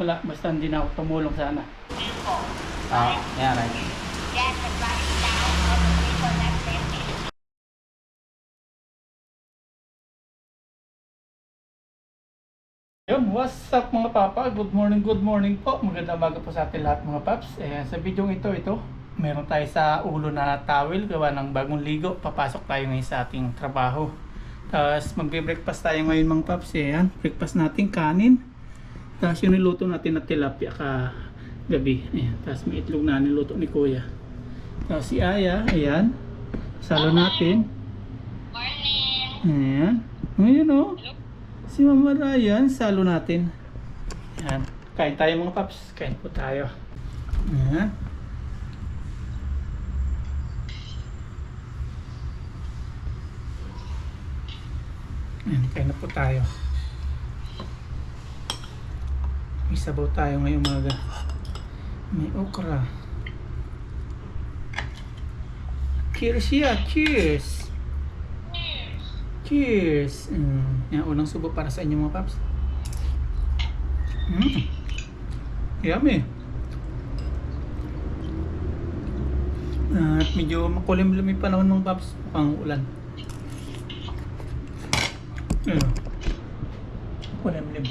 Wala, basta hindi na ako tumulong sana. Ah, yeah, right. Yun, what's up mga papa? Good morning, good morning po. Magandang umaga po sa atin lahat mga paps. Eh, sa video ito, ito, meron tayo sa ulo na towel, gawa ng bagong ligo. Papasok tayo ngayon sa ating trabaho. Tapos magbe-breakfast tayo ngayon mga paps. Eh, yan, breakfast natin kanin. Tapos yung niluto natin na tilapia ka gabi. Ayan. Tapos may itlog na niluto ni kuya. Tapos si Aya, ayan. Salo natin. Morning. Ayan. Ngayon oh. Si Mama Ryan, salo natin. Ayan. Kain tayo mga paps. Kain po tayo. Ayan. Ayan, kain na po tayo. May sabaw tayo ngayong umaga. May okra. Cheers ya, cheers! Cheers! Mm. Yan, unang subo para sa inyo mga paps. Mm. Yummy! At medyo makulimlim yung panahon mga paps. Pang ulan. Ayun. Makulimlim.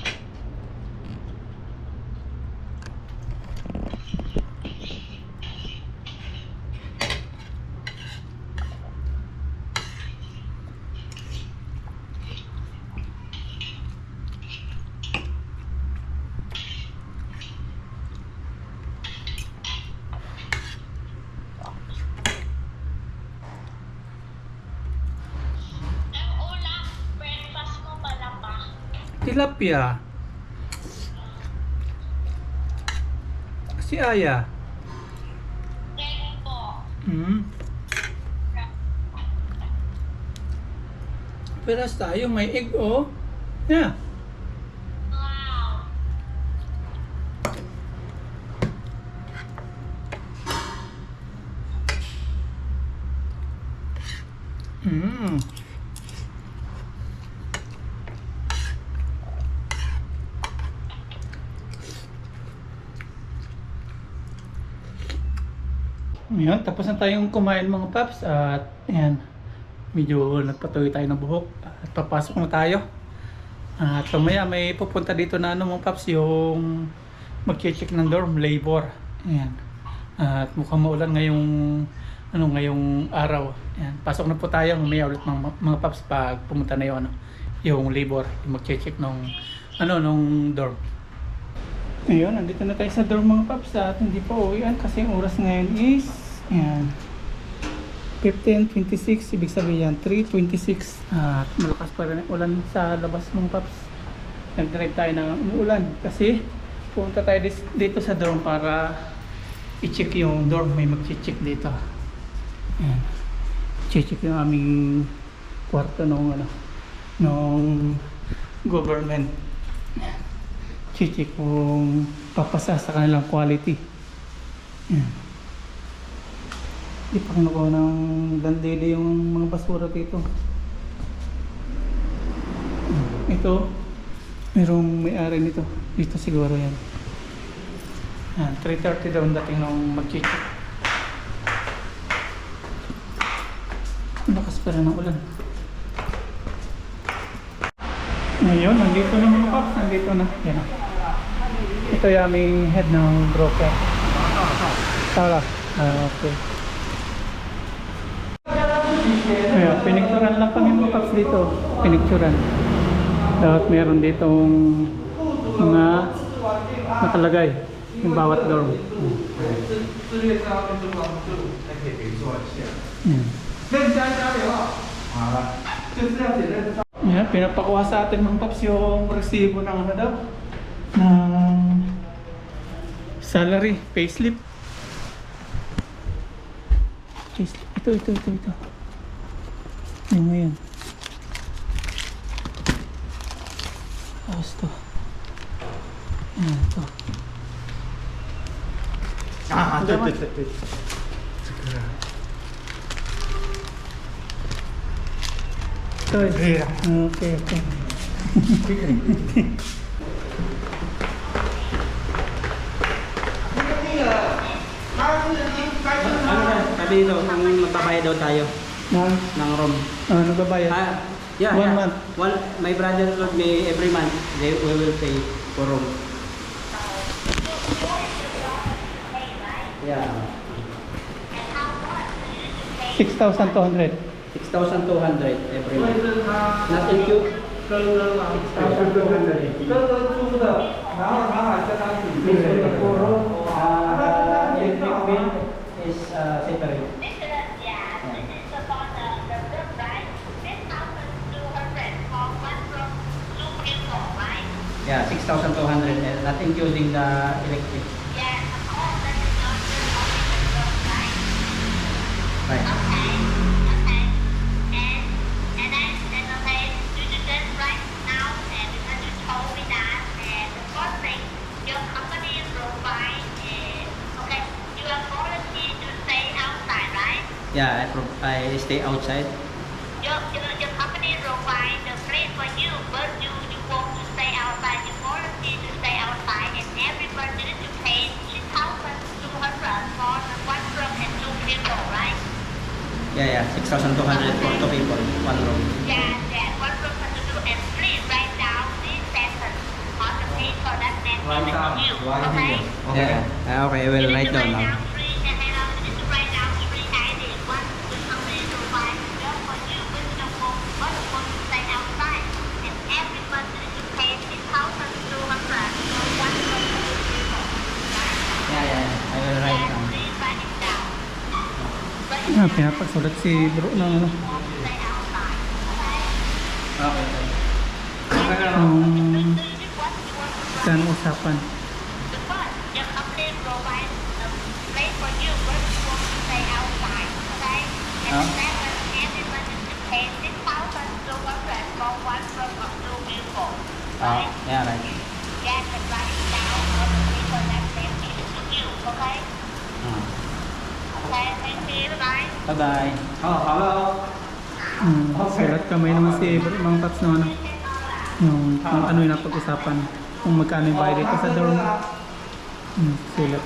Ang ulam, breakfast mo pala pa. Tilapia. Si Aya. Hmm. Peras tayo, may egg oh. Yeah. Wow. Mm. Ayan, tapos na tayong kumain mga paps at ayan, medyo nagpatuloy tayo ng buhok at papasok na tayo. At mamaya may pupunta dito na ano mga paps yung mag-check ng dorm, labor. Ayan. At mukhang maulan ngayong ano ngayong araw. Ayan, pasok na po tayo mamaya ulit mga, mga paps pag pumunta na yung ano, yung labor, yung mag-check ng ano nung dorm. Ayun, nandito na tayo sa dorm mga paps at hindi pa uwian kasi ang oras ngayon is ayan, 15.26, ibig sabihin yan, 3.26 at malakas pa rin ulan sa labas mga paps. Nag-drive tayo ng umuulan kasi pumunta tayo dito sa dorm para i-check yung dorm, may mag-check dito. Ayan. check yung aming kwarto nung ano, nung government check kung papasa sa kanilang quality. Yan. Di pa ng dandili yung mga basura dito. Ito, merong may-ari nito. Dito siguro yan. Yan, 3.30 daw ang dating nung mag-check. Lakas pa rin ng ulan. Ngayon, nandito na mga paps, nandito na. Yan. Ito yung head ng broker. Tara. Ah, okay. Ayan, pinicturan lang kami mga paps dito. Pinicturan. Dapat meron ditong mga nakalagay yung bawat dorm. Yan. Yan, pinapakuha sa atin mga paps yung resibo ng ano daw, ng Salary, payslip. Payslip. Ito, ito, ito, ito. Ano ngayon? Tapos to. Ayan, ito. Ah, ah, ito, ito, ito, ito. Ito, ito. Ah, okay, okay. Sabi dito, kung magbabayad daw tayo Na, ng room. ah, nagbabayad. Ah, yeah, One yeah. month. One, my brother told me every month they we will pay for room. Yeah. 6,200. 6,200 every month. Not include 6,200. electric bill uh, separate. Is, yeah, this is about the, the room, right? Six thousand two hundred for one room, two people, right? Yeah, 6,200 eh, not including the electric. Stay outside. Your, your, your company provide the place for you, but you, you want to stay outside, you volunteer to stay outside, and everybody needs to pay 6,200 for the one room and two people, right? Yeah, yeah, 6,200 for two people, one room. Yeah, that one room and two people, and please write down this sentence on the page for that man Write for you, write okay? Yeah. Ah, okay, I will need write down write now. Thousand two hundred for one room of two people, Ah, right? yeah, right. Get the write it down for the people that they give it to you, okay? Ah. Okay, thank you, bye. Bye-bye. Oh, hello. Hmm, sulat kamay naman si bro, mga paps na ano. Yung, yung ano yung napag-usapan. Kung magkano yung bayad dito sa dorm. Hmm, sulat.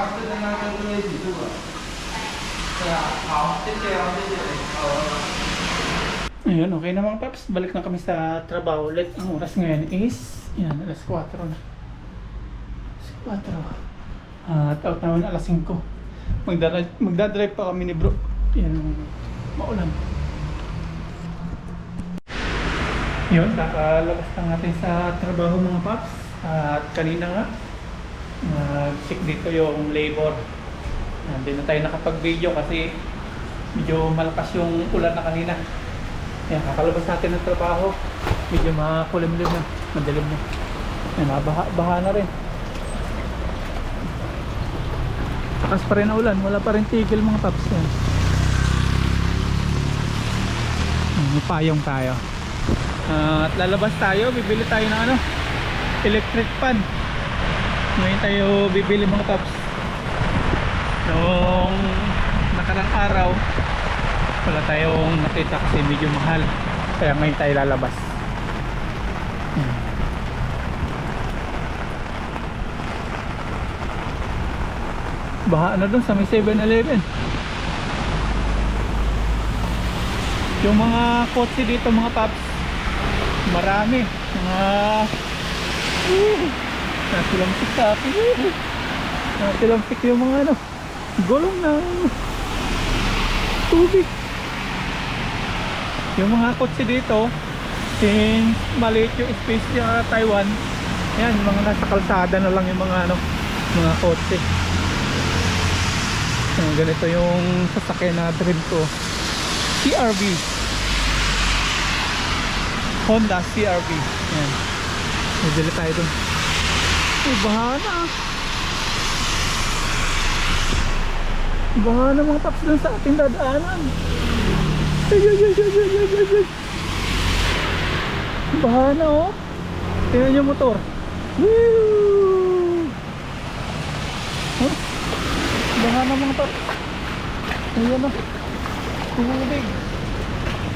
他这 Ayun, okay na mga paps. Balik na kami sa trabaho ulit. Ang oras ngayon is, yan, alas 4 na. Alas 4. At out naman alas 5. Magdadrive, magdadrive pa kami ni bro. Yan, maulan. Yun, kakalabas lang natin sa trabaho mga paps. At kanina nga, nag-check dito yung labor. Hindi na tayo nakapag-video kasi medyo malakas yung ulan na kanina. Yan, kakalabas natin ng trabaho. Medyo makulimlim na. Madilim na. Yan, baha, baha na rin. Takas pa rin ang ulan. Wala pa rin tigil mga paps. Yan. Yan, may payong tayo. Ah, at lalabas tayo. Bibili tayo ng ano? Electric fan. Ngayon tayo bibili mga paps. Noong nakarang araw, wala tayong nakita kasi medyo mahal. Kaya ngayon tayo lalabas. Baha na dun sa may 7-Eleven yung mga kotse dito mga paps marami. Mga uh, nasilampik sa akin uh, nasilampik yung mga ano. Gulong ng tubig yung mga kotse dito since maliit yung space sa Taiwan yan mga nasa kalsada na lang yung mga ano mga kotse. Yan, ganito yung sasakyan na dream ko. CRV Honda CRV yan Bibili tayo dun. Ay, baha na Baha na mga taps dun sa ating dadaanan ay, ay, ay, ay, ay, ay, ay, ay. Baha na oh. Tingnan yung motor. Woo! Huh? Baha na mga tap. Ayan na. Tubig.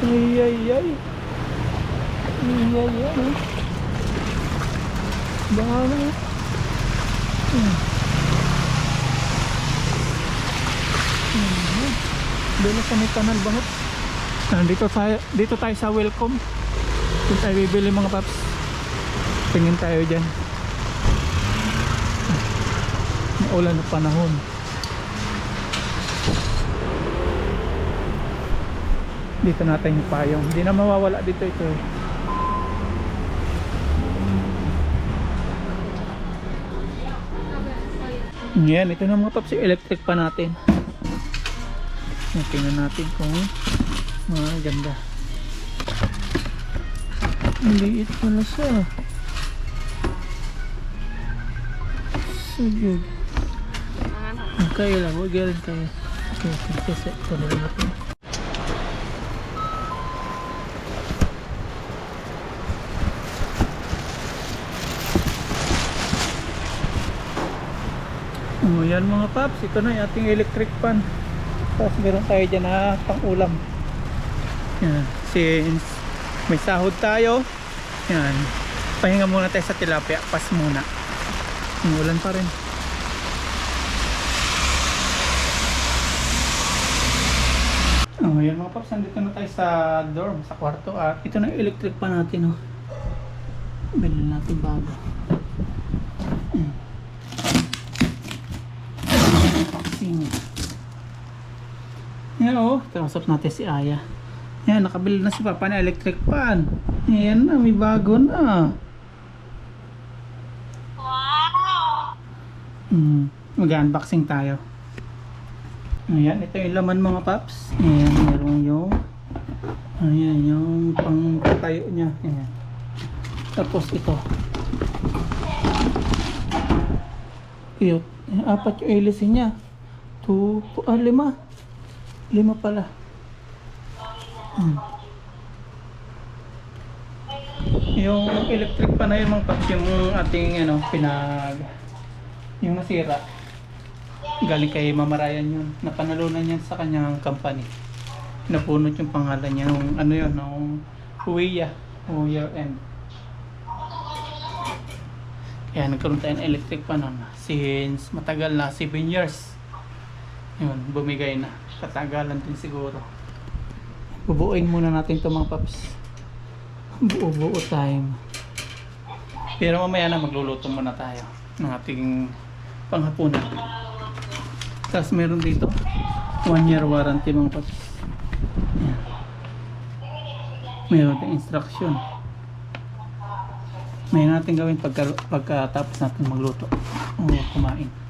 Ay, ay, ay. Ay, ay, ay. Bahala. Hmm. Hmm. Doon sa may kanal bangot. Ah, dito tayo, dito tayo sa welcome. Dito tayo bibili mga paps. Tingin tayo dyan. Maulan na panahon. Dito natin yung payong. Hindi na mawawala dito ito eh. Yan, ito na mga paps, yung electric pa natin. Tingnan natin kung maganda. Ang liit pala siya. So good. Kaya lang, huwag yan kaya. Okay, kasi ito na lang natin. Oh, yan mga paps, ito na yung ating electric pan. Tapos meron tayo dyan na pang ulam. Yan, since may sahod tayo, yan, pahinga muna tayo sa tilapia, pas muna. Umulan pa rin. Oh, yan mga paps, nandito na tayo sa dorm, sa kwarto. At ito na yung electric pan natin, oh. Bilhin natin bago. Sing. Yan oh, kausap natin si Aya. Yan, nakabili na si Papa na electric fan. Yan na, may bago na. Wow! Hmm, mag-unboxing tayo. Ayan, ito yung laman mga paps. Ayan, meron yung Ayan, yung pang tayo niya. Ayan. Tapos ito. Cute. Ayan, apat yung hélice niya. Two, ah, lima. Lima pala. Yung electric pa na yun mga paps, yung ating ano, pinag yung nasira. Galing kay Mamarayan yun. Napanalunan yan sa kanyang company. Napunot yung pangalan niya nung ano yun nung Huya year end kaya nagkaroon tayo ng electric pa nun. Since matagal na 7 years. Yun bumigay na. Katagalan din siguro bubuuin muna natin to mga paps. Buo buo time. Pero mamaya na magluluto muna tayo ng ating panghapunan. Tapos meron dito one year warranty mga paps. Ayan. meron ding instruction. May natin gawin pagka, pagkatapos natin magluto o kumain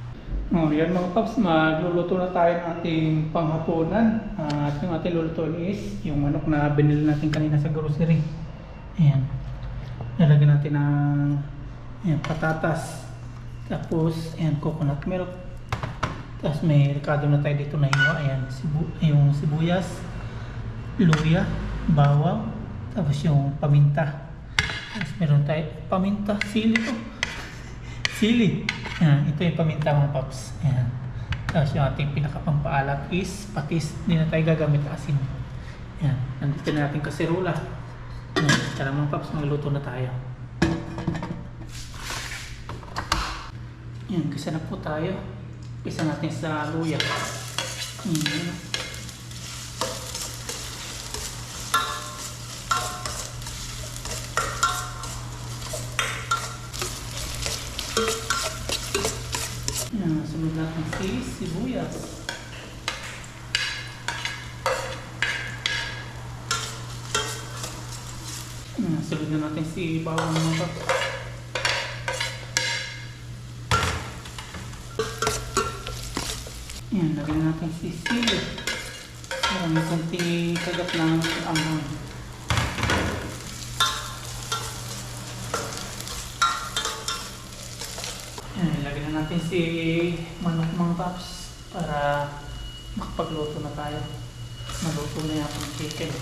Oh, yan mga paps, magluluto na tayo ng ating panghapunan. Ah, at yung ating lulutuin is yung manok na binili natin kanina sa grocery. Ayan. Lalagyan natin ng ayan, patatas. Tapos, ayan, coconut milk. Tapos may ricado na tayo dito na hiwa. Ayan, sibu yung sibuyas, luya, bawang, tapos yung paminta. Tapos meron tayo, paminta, sili to. Sili. Ayan, ito yung paminta mga paps. Ayan. Tapos yung ating pinakapampaalat is patis. Hindi na tayo gagamit asin. Ayan, nandito na natin kaserula. Ayan, tara mga paps, magluto na tayo. Ayan, kisa na po tayo. Isa natin sa luya. Ayan. Ayan, sunod sibuyas. Ayan, sunod na natin si bawang mga paps. Yan, lagyan natin si sili. May konting kagat ng anghang. Yan, lagyan na natin si manok mga paps para makapagluto na tayo. Maluto na yung chicken.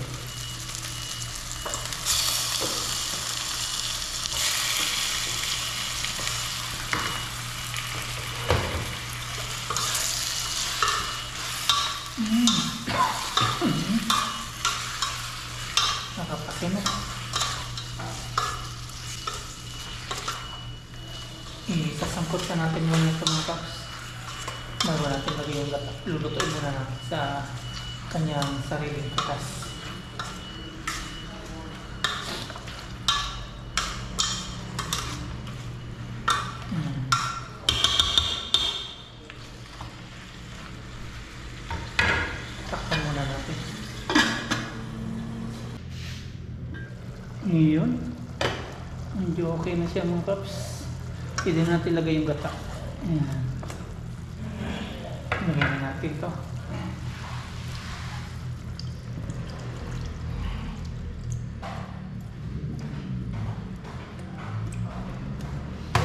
Nakapasino. Isasangkot na natin muna ito mga paps. Bago natin lagay yung gata. Lulutuin muna natin sa kanyang sariling katas. Hmm. Ngayon, medyo okay na siya mga paps. Pwede natin lagay yung gata. Ayan. Lagay na natin to.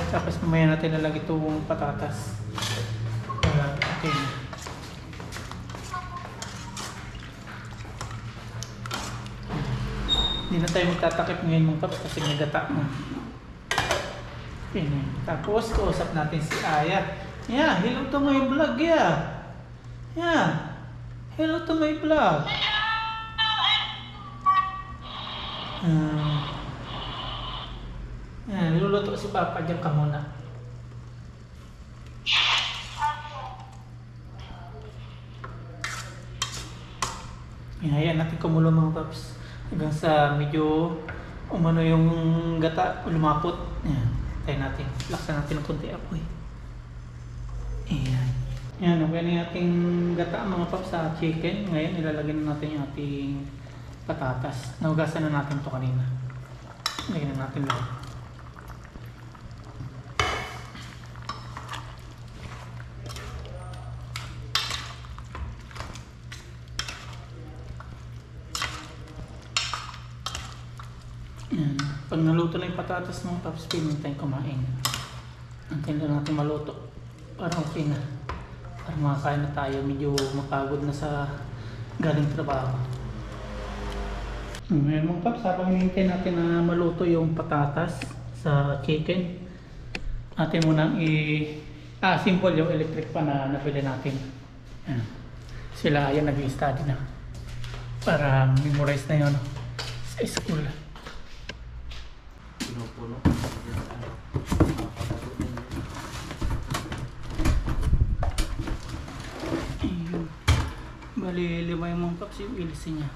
Tapos mamaya natin lalagay itong patatas. Para okay. Hindi na tayo magtatakip ngayon mga paps kasi may gata na. Okay. Tapos, kausap natin si Aya. Yeah, hello to my vlog, yeah. Yeah. Hello to my vlog. Ah. Yan, niluluto si Papa. Diyan ka muna. Yan, hayaan natin kumulo mga paps. Hanggang sa medyo umano yung gata, lumapot. Yan, tayo natin. Laksan natin ng konti apoy. Ayan. Yan, okay na yung ating gata mga paps sa chicken. Ngayon, ilalagay na natin yung ating patatas. Nahugasan na natin to kanina. Lagyan na natin lahat. Yan. Naluto na yung patatas ng pwede na tayong kumain. Antayin lang natin maluto. Para okay na. Para makakain na tayo. Medyo mapagod na sa galing trabaho. Ngayon mga paps, habang hinihintay natin na maluto yung patatas sa chicken, natin muna i... Ah, simple yung electric pan na nabili natin. Yan. Sila yan nag-study na. Para memorize na yun sa school. Pinupuno. Ayun. Bali, lima yung mga paps yung niya.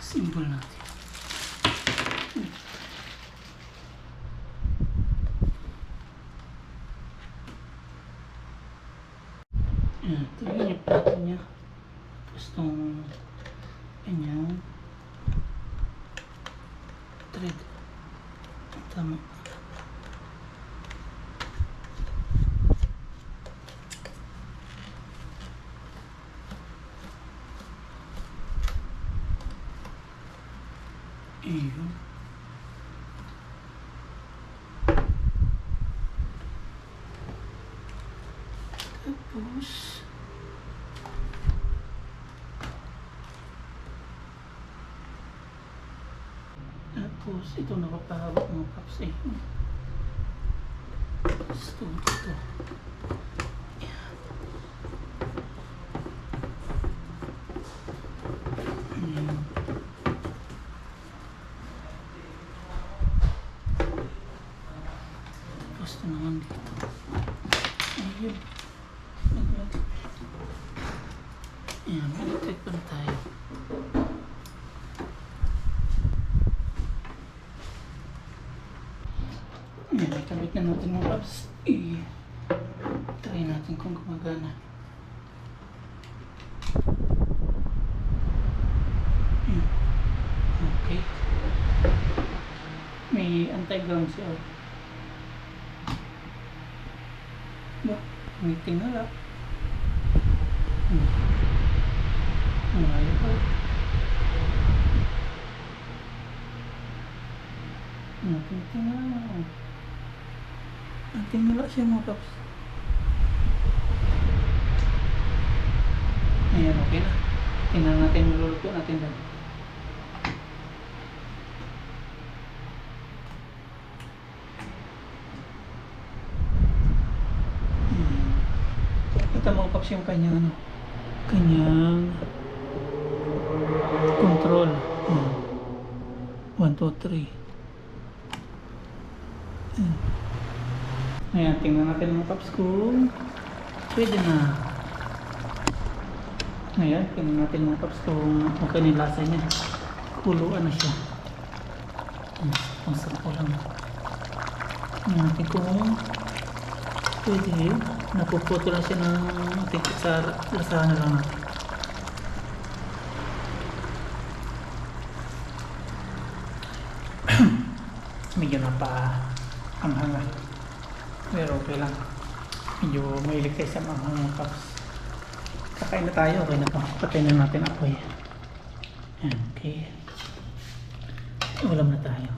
Simple natin. Ayan, tingnan yung plato niya. Tapos itong kanyang thread. Tama. Ayun. Tapos, tapos ito nakapahawak mga paps eh. Gusto. Tapos ito naman dito. Ayun. Ayan, electric pa na tayo. Na natin mga paps. I-try natin kung gumagana. Ayan. Okay. May anti-ground siya. Ba, may tingala. Hmm. Ang ayaw. Nating tingala. Nating wala siya mga paps. Ayan, okay na. Tingnan natin yung luluto natin dyan. Kita mo paps yung kanyang ano, kanyang control. Hmm. 1, 2, 3. Ayan, tingnan natin mga paps kung pwede na. Ayan, tingnan natin mga paps kung okay na lasa niya. Kuluan na siya. Pang sampo lang. Tingnan natin kung pwede. Napuputo lang siya ng tikit sa lasahan na lang natin. Medyo napa ang hanga. Pero okay lang. Medyo mahilig tayo sa mga hanga paps. Kakain na tayo, okay na pa. Patay na natin apoy. Yan, okay. Ulam na tayo.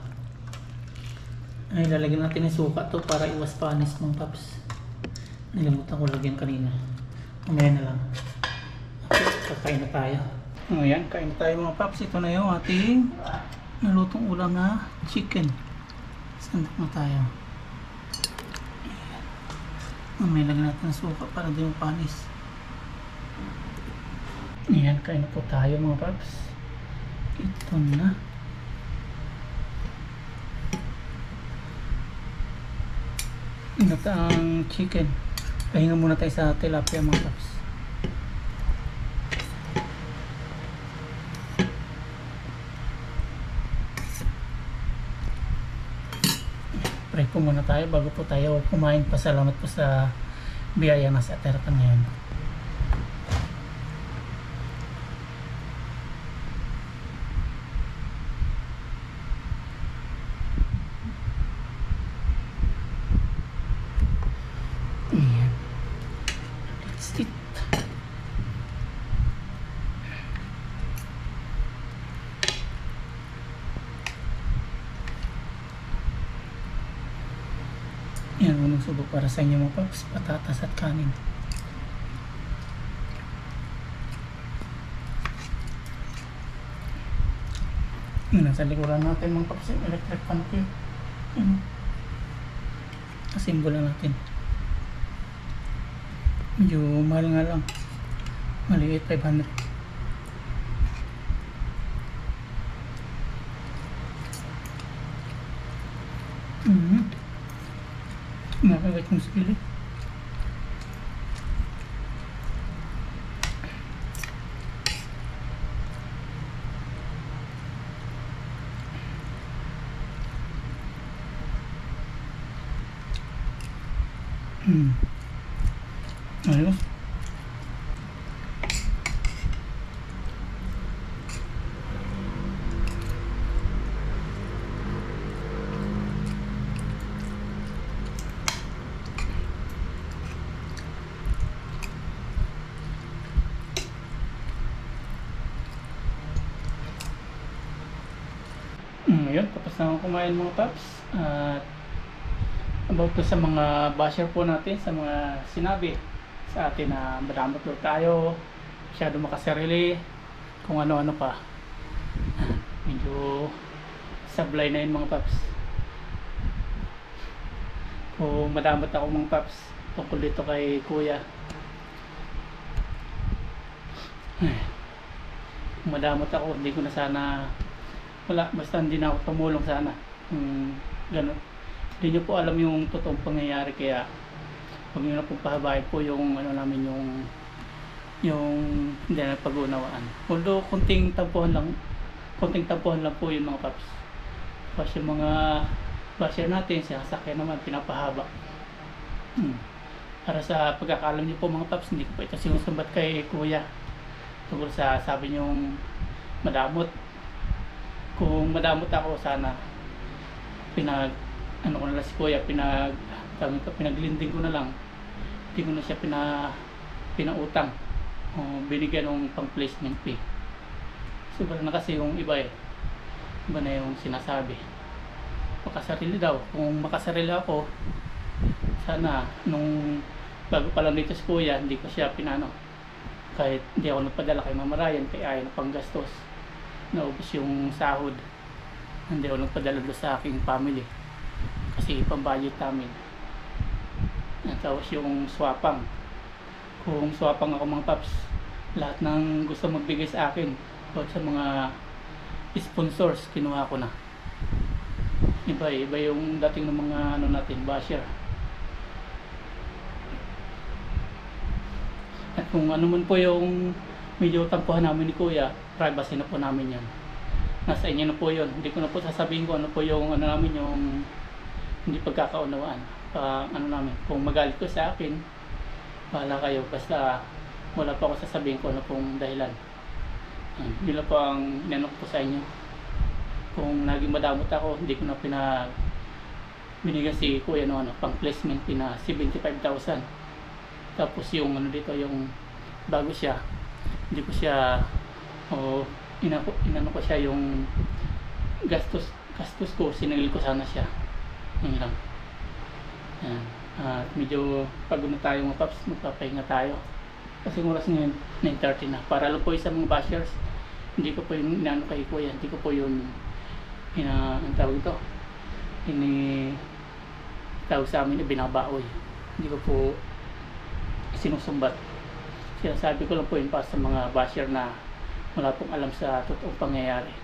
Ay, lalagyan natin ng suka to para iwas panis mga paps. Nalimutan ko lagyan kanina. Mamaya na lang. Okay, kakain na tayo. Ayan, kain na tayo mga paps. Ito na yung ating nalutong ulam na chicken. Sandak na tayo. Mamaya lagyan natin ng suka para di mo panis. Ayan, kain na po tayo mga paps. Ito na. Ito ang chicken. Pahinga muna tayo sa tilapia mga paps. Pray po muna tayo bago po tayo kumain. Pasalamat po sa biyaya na sa terata ngayon. Para sa inyo mga paps, patatas at kanin. Yan, nasa likuran natin mga paps, yung electric fan ko. Yan. Asimbolo natin. Medyo mahal nga lang. Maliit, 500. Mm-hmm. Nakagat yung skillet. Hmm. Ayos. Mm, yun, tapos na kumain mga paps. At about to sa mga basher po natin, sa mga sinabi sa atin na madamot daw tayo, masyado makasarili, kung ano-ano pa. Medyo sablay na yun mga paps. Kung madamot ako mga paps, tungkol dito kay kuya. Madamot ako, hindi ko na sana wala, basta hindi na ako tumulong sana. Hmm, ganun. Hindi nyo po alam yung totoong pangyayari kaya huwag nyo na pong pahabain po yung ano namin yung yung hindi na pag-unawaan. Although kunting tampuhan lang kunting tampuhan lang po yung mga paps. Tapos yung mga basher natin, sinasakyan naman, pinapahaba. Hmm. Para sa pagkakalam niyo po mga paps, hindi ko po ito sinusumbat kay kuya. Tungkol sa sabi niyong madamot kung madamot ako sana pinag ano ko na lang si kuya pinag tawag ko, pinaglinding ko na lang. Hindi ko na siya pina pinautang o binigyan ng pang placement fee sobra na kasi yung iba eh. Iba na yung sinasabi. Makasarili daw. Kung makasarili ako sana nung bago pa lang dito si kuya hindi ko siya pinano. Kahit hindi ako nagpadala kay Mama Ryan kaya ayaw na panggastos naubos yung sahod. Hindi ako nagpadala doon sa aking family. Kasi budget namin. At tapos yung swapang. Kung swapang ako mga paps lahat ng gusto magbigay sa akin o sa mga sponsors kinuha ko na. Iba iba yung dating ng mga ano natin basher. At kung ano man po yung medyo tampuhan namin ni kuya privacy na po namin yan nasa inyo na po yun. Hindi ko na po sasabihin ko ano po yung ano namin yung hindi pagkakaunawaan. Pa ano namin kung magalit ko sa akin bahala kayo. Basta wala pa ako sasabihin ko ano pong dahilan. Yan, yun po ang inanok ko sa inyo. Kung naging madamot ako hindi ko na pinag binigyan si kuya no ano pang placement pina 75,000 tapos yung ano dito yung bago siya hindi ko siya o inako inano ko siya yung gastos gastos ko sinangil ko sana siya. Yun lang. Yan. At medyo pagod na tayo mga paps magpapahinga tayo. Kasi oras ngayon 9.30 na. Para lang po sa mga bashers hindi ko po yung inano kay kuya hindi ko po yung ina ang tawag ito. Ini tawag sa amin ibinabaoy hindi ko po sinusumbat. Sinasabi ko lang po yun para sa mga basher na wala pong alam sa totoong pangyayari